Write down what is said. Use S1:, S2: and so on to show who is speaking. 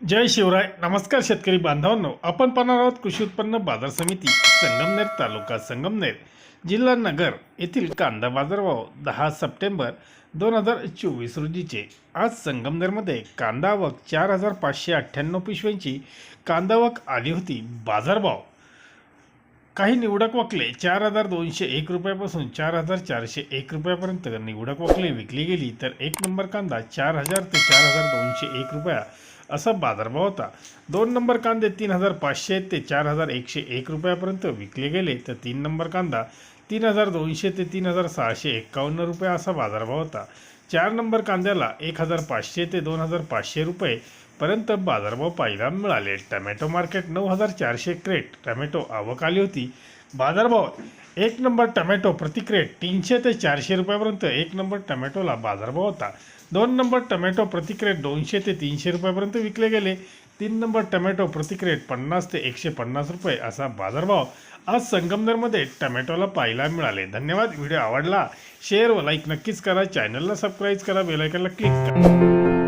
S1: जय शिवराय. नमस्कार शेतकरी बांधवांनो. आपण पाहणार आहोत कृषी उत्पन्न बाजार समिती संगमनेर तालुका संगमनेर जिल्हा नगर येथील कांदा बाजारभाव दहा सप्टेंबर दोन हजार चोवीस रोजीचे. आज संगमनेरमध्ये कांदावक चार हजार पाचशे अठ्ठ्याण्णव पिशव्यांची कांदावक आली होती. बाजारभाव काही निवडक वकले चार हजार दोनशे एक रुपयापासून चार हजार चारशे एक रुपयापर्यंत निवडक वकले विकली गेली तर एक नंबर कांदा चार हजार ते चार हजार दोनशे एक रुपया असा बाजारभाव होता. दोन नंबर कांदे तीन हजार पाचशे ते चार हजार एकशे एक रुपयापर्यंत विकले गेले तर तीन नंबर कांदा तीन हजार दोनशे ते तीन हजार सहाशे एक्कावन्न रुपये असा बाजारभाव होता. चार नंबर कांद्याला एक हजार पाचशे ते दोन हजार पाचशे रुपये पर्यंत बाजारभाव पाहायला मिळाले. टमॅटो मार्केट नऊ हजार चारशे क्रेट. टमॅटो आवक आली होती. बाजारभाव एक नंबर टमॅटो प्रति क्रेट तीनशे ते चारशे रुपयापर्यंत एक नंबर टमॅटोला बाजारभाव होता. दोन नंबर टमॅटो प्रति क्रेट दोनशे ते तीनशे रुपयापर्यंत विकले गेले. तीन नंबर टमॅटो प्रतिक्रेट पन्नास ते एकशे पन्नास रुपये असा बाजारभाव आज संगमनेरमध्ये टमॅटोला पाहायला मिळाले. धन्यवाद. व्हिडिओ आवडला शेअर व लाईक नक्कीच करा. चॅनलला सबस्क्राईब करा. बेलायकनला क्लिक करा.